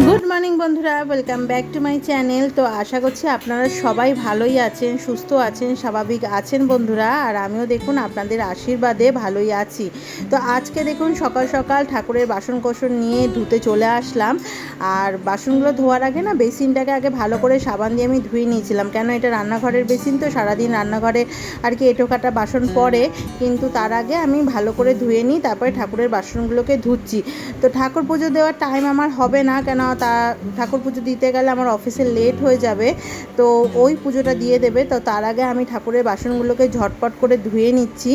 Good morning বন্ধুরা welcome back to my channel তো আশা করছি আপনারা সবাই ভালোই আছেন, সুস্থ আছেন, স্বাভাবিক আছেন বন্ধুরা। আর আমিও দেখুন আপনাদের আশীর্বাদে ভালোই আছি। তো আজকে দেখুন সকাল সকাল ঠাকুরের বাসন কোসন নিয়ে ধুতে চলে আসলাম। আর বাসনগুলো ধোয়ার আগে না, বেসিনটাকে আগে ভালো করে সাবান দিয়ে আমি ধুয়ে নিয়েছিলাম। কেন এটা রান্নাঘরের বেসিন তো, সারাদিন রান্নাঘরে আর কি এঁটো কাটা বাসন পড়ে। কিন্তু তার আগে আমি ভালো করে ধুয়ে নিই, তারপরে ঠাকুরের বাসনগুলোকে ধুচ্ছি। তো ঠাকুর পুজো দেওয়ার টাইম আমার হবে না, কেন তা ঠাকুর পুজো দিতে গেলে আমার অফিসে লেট হয়ে যাবে, তো ওই পুজোটা দিয়ে দেবে। তো তার আগে আমি ঠাকুরের বাসনগুলোকে ঝটপট করে ধুয়ে নিচ্ছি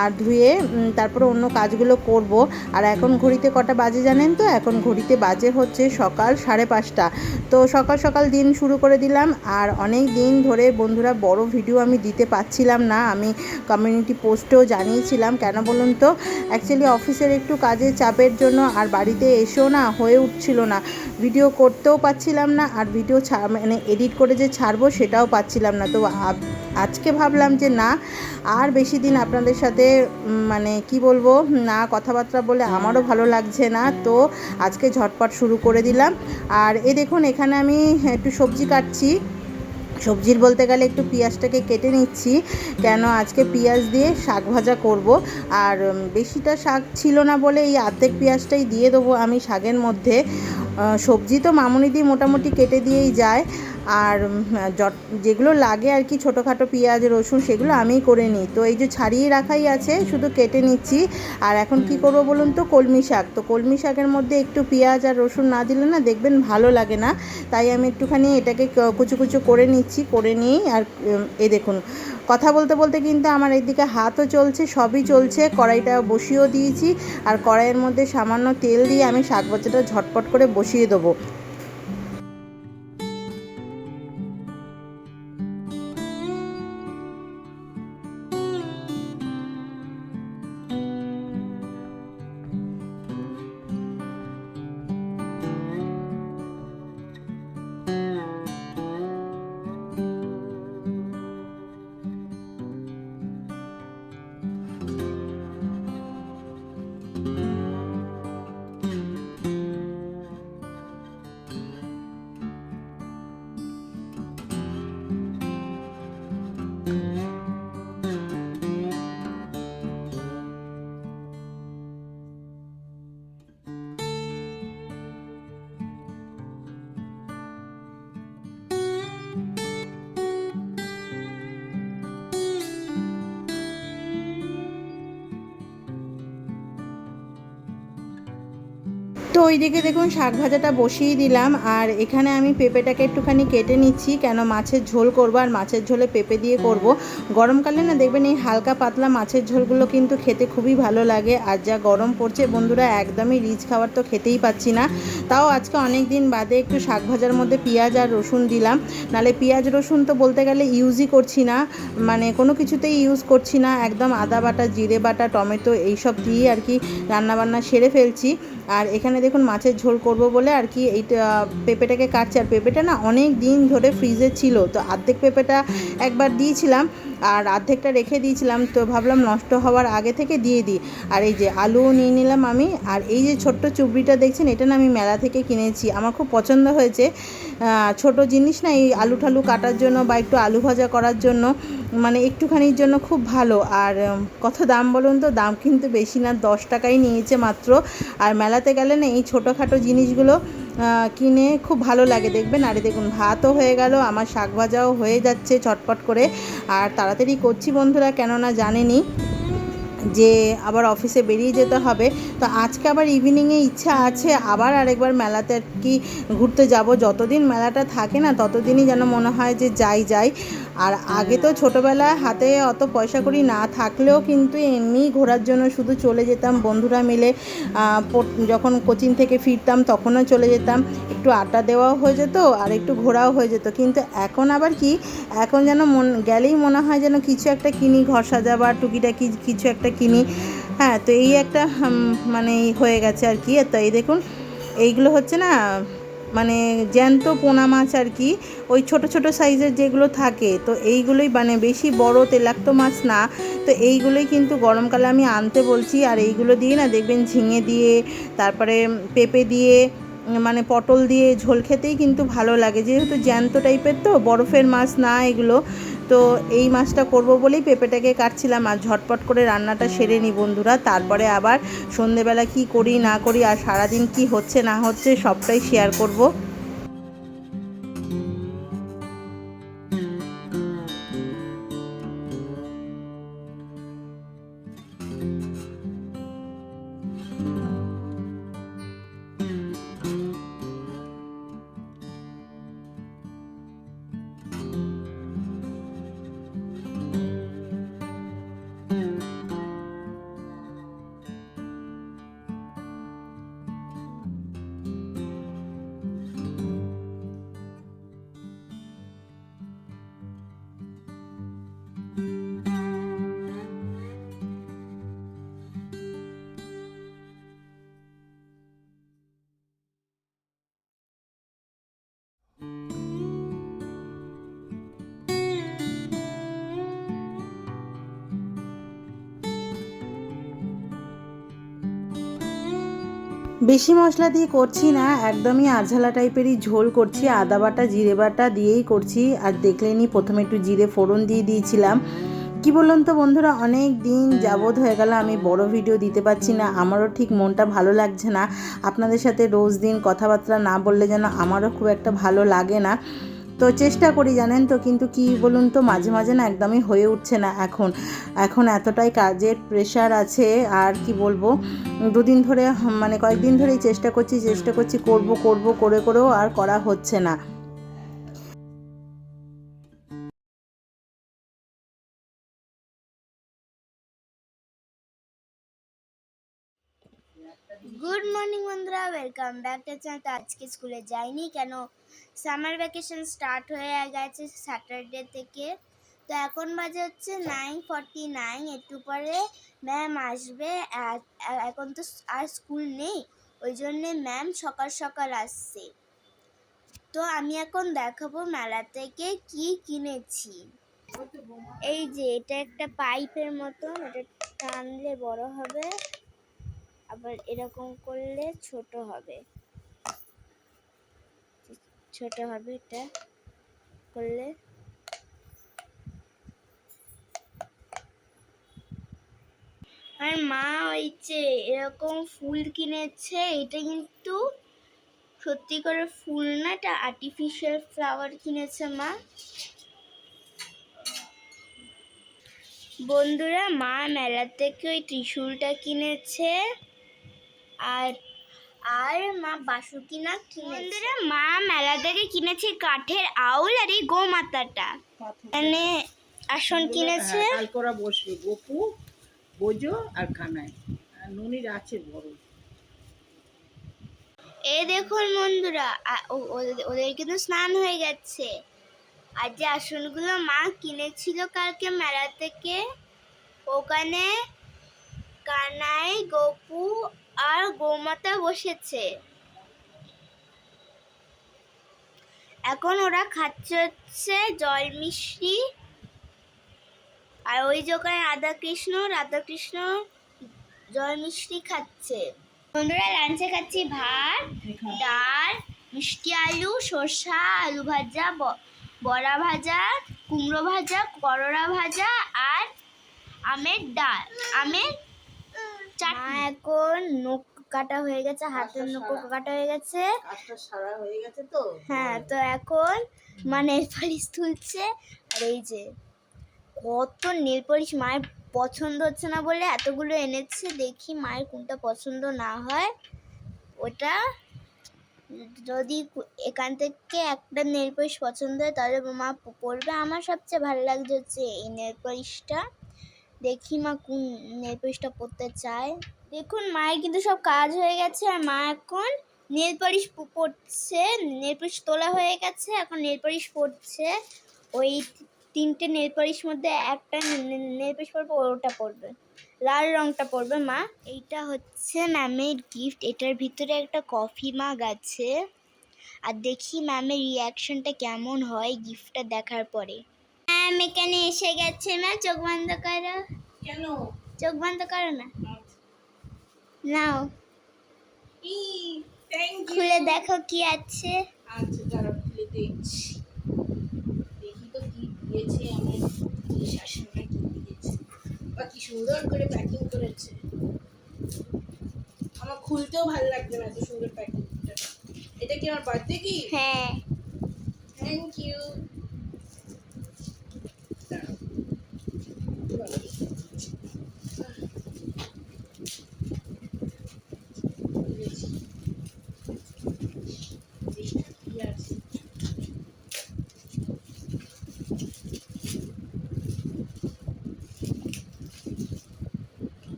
আর ধুয়ে তারপরে অন্য কাজগুলো করব। আর এখন ঘড়িতে কটা বাজে জানেন তো? এখন ঘড়িতে বাজে হচ্ছে সকাল সাড়ে পাঁচটা। তো সকাল সকাল দিন শুরু করে দিলাম আর অনেক দিন ধরে বন্ধুরা বড় ভিডিও আমি দিতে পারছিলাম না। আমি কমিউনিটি পোস্টেও জানিয়েছিলাম, কেন বলুন তো? অ্যাকচুয়ালি অফিসের একটু কাজের চাপের জন্য আর বাড়িতে এসেও না, হয়ে উঠছিল না। ভিডিও করতেও পাচ্ছিলাম না আর ভিডিও মানে এডিট করে যে ছাড়বো সেটাও পাচ্ছিলাম না। তো আজকে ভাবলাম যে না, আর বেশি দিন আপনাদের সাথে মানে কি বলব, না কথাবার্তা বলে আমারও ভালো লাগছে না। তো আজকে ঝটপট শুরু করে দিলাম। আর এ দেখুন, এখানে আমি একটু সবজি কাটছি। সবজির বলতে গেলে একটু পেঁয়াজটাকে কেটে নিচ্ছি। কেন আজকে পেঁয়াজ দিয়ে শাক ভাজা করব। আর বেশিটা শাক ছিল না বলে এই অর্ধেক পেঁয়াজটাই দিয়ে দেবো আমি শাকের মধ্যে। সবজি তো মামুনি দিয়ে মোটামুটি কেটে দিয়েই যায়। আর যত যেগুলো লাগে আর কি ছোটোখাটো পেঁয়াজ রসুন সেগুলো আমিই করে নিই। তো এই যে ছাড়িয়ে রাখাই আছে শুধু কেটে নিচ্ছি। আর এখন কি করব বলুন তো? কলমি শাক। তো কলমি শাকের মধ্যে একটু পেঁয়াজ আর রসুন না দিলে না দেখবেন ভালো লাগে না। তাই আমি একটুখানি এটাকে কুচু কুচু করে নিচ্ছি করে নিই। আর এ দেখুন কথা বলতে বলতে কিন্তু আমার এদিকে হাতও চলছে সবই চলছে। কড়াইটা বসিয়েও দিয়েছি। আর কড়াইয়ের মধ্যে সামান্য তেল দিয়ে আমি শাক ভাজাটা ঝটপট করে বসিয়ে দেবো। তো ওইদিকে দেখুন, শাক ভাজাটা বসিয়ে দিলাম। আর এখানে আমি পেঁপেটাকে একটুখানি কেটে নিচ্ছি, কেন মাছের ঝোল করব আর মাছের ঝোলে পেঁপে দিয়ে করব। গরমকালে না দেখবেন এই হালকা পাতলা মাছের ঝোলগুলো কিন্তু খেতে খুবই ভালো লাগে। আর যা গরম পড়ছে, বন্ধুরা, একদমই রিচ খাবার তো খেতেই পাচ্ছি না। তাও আজকে অনেক দিন বাদে একটু শাক ভাজার মধ্যে পেঁয়াজ আর রসুন দিলাম। নালে পেঁয়াজ, রসুন তো বলতে গেলে ইউজই করছি না। মানে কোনো কিছুতেই ইউজ করছি না। একদম আদা বাটা, জিরে বাটা, টমেটো, এইসব দিয়ে আর কি রান্নাবান্না সেরে ফেলছি। আর এখানে দেখুন মাছের ঝোল করব বলে আর কি এইটা পেঁপেটাকে কাটছে। আর পেঁপেটা না অনেক দিন ধরে ফ্রিজে ছিল, তো অর্ধেক পেঁপেটা একবার দিয়েছিলাম আর অর্ধেকটা রেখে দিয়েছিলাম, তো ভাবলাম নষ্ট হওয়ার আগে থেকে দিয়ে দিই। আর এই যে আলুও নিয়ে নিলাম আমি, আর এই যে ছোট্ট চুবড়িটা দেখছেন, এটা না আমি মেলা থেকে কিনেছি। আমার খুব পছন্দ হয়েছে। ছোট জিনিস না এই আলু ঠালু কাটার জন্য বা একটু আলু ভাজা করার জন্য মানে একটুখানির জন্য খুব ভালো। আর কত দাম বলুন তো? দাম কিন্তু বেশি না, দশ টাকাই নিয়েছে মাত্র। আর মেলাতে গেলে না এই ছোটোখাটো জিনিসগুলো কিনে খুব ভালো লাগে। দেখবেন, আরে দেখুন, ভাতও হয়ে গেল, আমার শাক ভাজাও হয়ে যাচ্ছে চটপট করে। আর তাড়াতাড়ি করছি বন্ধুরা, কেননা জানেনি যে আবার অফিসে বেরিয়ে যেতে হবে। তো আজকে আবার ইভিনিংয়ে ইচ্ছা আছে আবার আরেকবার মেলাতে আর কি ঘুরতে যাব। যতদিন মেলাটা থাকে না, ততদিনই যেন মনে হয় যে যাই যাই। আর আগে তো ছোটোবেলায় হাতে অত পয়সা করি না থাকলেও কিন্তু এমনি ঘোরার জন্য শুধু চলে যেতাম বন্ধুরা মিলে যখন কোচিং থেকে ফিরতাম তখনও চলে যেতাম। একটু আড্ডা দেওয়াও হয়ে যেত আর একটু ঘোরাও হয়ে যেত। কিন্তু এখন আবার কি এখন যেন মন গেলেই মনে হয় যেন কিছু একটা কিনি ঘর সাজাবার টুকিটাকি কিছু একটা কিনি। হ্যাঁ তো এই একটা মানে হয়ে গেছে আর কি। তো এই দেখুন এইগুলো হচ্ছে না মানে জ্যান্ত পোনা মাছ আর কি, ওই ছোট ছোট সাইজের যেগুলো থাকে, তো এইগুলোই মানে বেশি বড় তেলাক্ত মাছ না, তো এইগুলোই কিন্তু গরমকালে আমি আনতে বলছি। আর এইগুলো দিয়ে না দেখবেন ঝিঙে দিয়ে, তারপরে পেঁপে দিয়ে মানে পটল দিয়ে ঝোল খেতেই কিন্তু ভালো লাগে। যেহেতু জ্যান্ত টাইপের তো, বরফের মাছ না এগুলো তো এই মাছটা করব বলেই পেঁপেটাকে কাটছিলাম আর ঝটপট করে রান্নাটা সেরে নিই বন্ধুরা। তারপরে আবার সন্ধেবেলা কি করি না করি আর সারাদিন কি হচ্ছে না হচ্ছে সবটাই শেয়ার করব। বেশি মশলা দিয়ে করছি না, একদমই আঝালা টাইপেরই ঝোল করছি, আদা বাটা, জিরে বাটা দিয়েই করছি। আর দেখলেনি প্রথমে একটু জিরে ফোড়ন দিয়ে দিয়েছিলাম। কি বলুন তো বন্ধুরা, অনেক দিন যাবৎ হয়ে গেল, আমি বড় ভিডিও দিতে পারছি না, আমারও ঠিক মনটা ভালো লাগছে না। আপনাদের সাথে রোজ দিন কথাবার্তা না বললে যেন আমারও খুব একটা ভালো লাগে না। তো চেষ্টা করি, জানেন তো, কিন্তু কি বলুন তো, মাঝে মাঝে না একদমই হয়ে উঠছে না এখন। এখন এতটাই কাজের প্রেশার আছে, আর কি বলব, দুদিন ধরে মানে কয়েকদিন ধরেই চেষ্টা করছি চেষ্টা করছি, করব করব, করে, করেও আর করা হচ্ছে না। গুড মর্নিং বন্ধুরা। ওয়েলকাম ব্যাক টু চ্যানেল তো আজকে স্কুলে যাইনি কেন? সামার ভ্যাকেশন স্টার্ট হয়ে গেছে স্যাটারডে থেকে। তো এখন বাজে হচ্ছে নাইন ফর্টি নাইন একটু পরে ম্যাম আসবে। এখন তো আর স্কুল নেই। ওই জন্যে ম্যাম সকাল সকাল আসছে। তো আমি এখন দেখাবো মেলা থেকে কি কিনেছি। এই যে, এটা একটা পাইপের মতন। এটা টানলে বড় হবে। আবার এরকম করলে ছোট হবে। ছোট হবে এটা করলে। আর মা ওই যে এরকম ফুল কিনেছে, এটা কিন্তু সত্যি করে ফুল না, এটা আর্টিফিশিয়াল ফ্লাওয়ার কিনেছে মা। বন্ধুরা, মা মেলা থেকে ওই ত্রিশূলটা কিনেছে। আর আর মা বাসুকি না বন্ধুরা মা মেলা থেকে কিনেছে কাঠের আউল আর এই গোমাতাটা। মানে আসন কিনেছে। হ্যাঁ, বসবে গপু বোঝো আর কানায় আর ননির আছে বড়। এই দেখুন বন্ধুরা ওদের- কিন্তু স্নান হয়ে গেছে। আর যে আসনগুলো মা কিনেছিল কালকে মেলা থেকে ওখানে গপু আর গোমাতা বসেছে। এখন ওরা খাচ্ছে জল মিষ্টি। আর ওই যে ওখানে রাধাকৃষ্ণ রাধাকৃষ্ণ জল মিষ্টি খাচ্ছে। বন্ধুরা লাঞ্চে খাচ্ছি ভাত, ডাল, মিষ্টি আলু শসা আলু ভাজা বড়া ভাজা, কুমড়ো ভাজা, করলা ভাজা আর আমের ডাল। আমের চাটনি। এখন নখ কাটা হয়ে গেছে হাতের নখ কাটা হয়ে গেছে। সারা হয়ে গেছে তো? হ্যাঁ তো এখন মানে পালিশ তুলছে। আর এই যে কত নেল পলিশ মায়ের পছন্দ হচ্ছে না বলে এতগুলো এনেছে দেখি মায়ের কোনটা পছন্দ না হয়। ওটা যদি এখান থেকে একটা নেল পলিশ পছন্দ হয় তাহলে মা প- পরবে। আমার সবচেয়ে ভালো লাগছে হচ্ছে এই নেল পলিশটা। দেখি মা কোন নেল পলিশটা পরতে চায়। দেখুন, মায়ের কিন্তু সব কাজ হয়ে গেছে আর মা এখন নেল পলিশ প- পরছে। নেল পলিশ তোলা হয়ে গেছে, এখন নেল পলিশ পরছে। ওই তিনটে নেল পলিশ মধ্যে একটা নেল পলিশ পরবে, ওটা পরবে। লাল রংটা পরবে মা। এইটা হচ্ছে ম্যামের গিফট এটার ভিতরে একটা কফি মাগ আছে। আর দেখি ম্যামের রিয়াকশনটা কেমন হয় গিফটটা দেখার পরে। ম্যাম এখানে এসে গেছে ম্যাম চোখ বন্ধ করো। কেন? চোখ বন্ধ করো না। নাও। খুলে দেখো কি আছে। আচ্ছা দাঁড়াও খুলে দেখছি। দেখি তো কি দিয়েছে আমার এই শাশুড়িটা কি দিয়েছে। বা কি সুন্দর করে প্যাকিং করেছে। আমার খুলতেও ভালো লাগবে না এত সুন্দর প্যাকিংটা এটা কি আমার বার্থডে কি হ্যাঁ থ্যাংক ইউ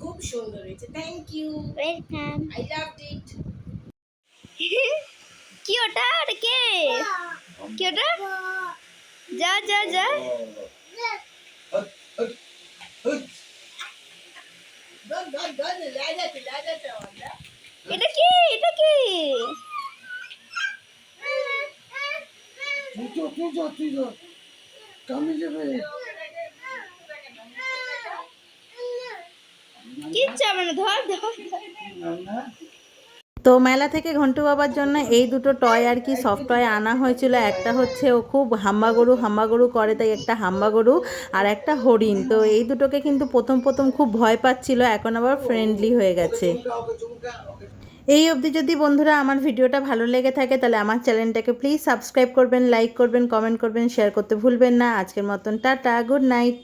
খুব সুন্দর হয়েছে। Thank you welcome I love it কি ওটা? ওটা কে? কি ওটা? যা যা যা। এটা কি? এটা কি? তুই যা তুই যা কামে যাবে কিচ্ছু মানে ধর ধর ধর। না না তো মেলা থেকে ঘন্টু বাবার জন্য এই দুটো টয় আর কি সফট টয় আনা হয়েছিল। একটা হচ্ছে ও খুব হাম্বা গরু হাম্বা গরু করে, তাই একটা হাম্বা গরু আর একটা হরিণ। তো এই দুটোকে কিন্তু প্রথম প্রথম খুব ভয় পাচ্ছিল, এখন আবার ফ্রেন্ডলি হয়ে গেছে। এই অবধি যদি বন্ধুরা আমার ভিডিওটা ভালো লেগে থাকে, তাহলে আমার চ্যানেলটাকে প্লিজ সাবস্ক্রাইব করবেন লাইক করবেন কমেন্ট করবেন শেয়ার করতে ভুলবেন না। আজকের মতন টাটা গুড নাইট